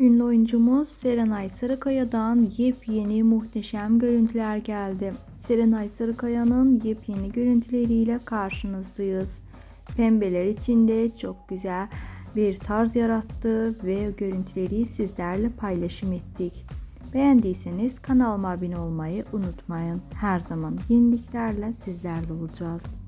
Ünlü oyuncumuz Serenay Sarıkaya'dan yepyeni muhteşem görüntüler geldi. Serenay Sarıkaya'nın yepyeni görüntüleriyle karşınızdayız. Pembeler içinde çok güzel bir tarz yarattı ve görüntüleri sizlerle paylaşım ettik. Beğendiyseniz kanalıma abone olmayı unutmayın. Her zaman yeniliklerle sizlerle olacağız.